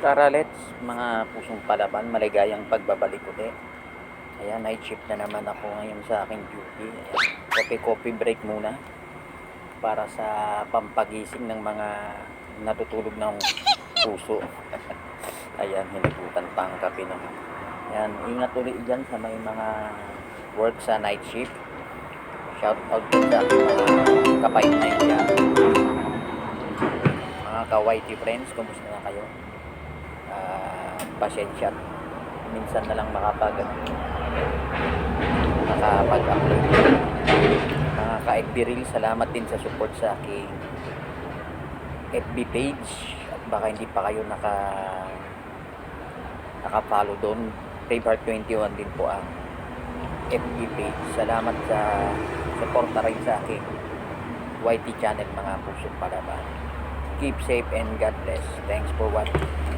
Karalets, mga pusong palaban, maligayang pagbabalik ulit. Ayan, night shift na naman ako ngayon sa aking duty. Coffee-coffee break muna para sa pampagising ng mga natutulog ng puso. Ayan, hinagutan pa ang kape naman. Ayan, ingat ulit dyan sa may mga work sa night shift. Shout out din sa mga kapait na dyan. Mga ka-YT friends, kumusta na kayo? Ah, pasensya. Minsan na lang makapag makapag-upload. Mga ka-FB salamat din sa support sa aking FB page. At baka hindi pa kayo naka naka-follow doon. Favorite 21 din po ang FB page. Salamat sa support na rin sa aking YT channel mga pusong palaban. Keep safe and God bless. Thanks for watching.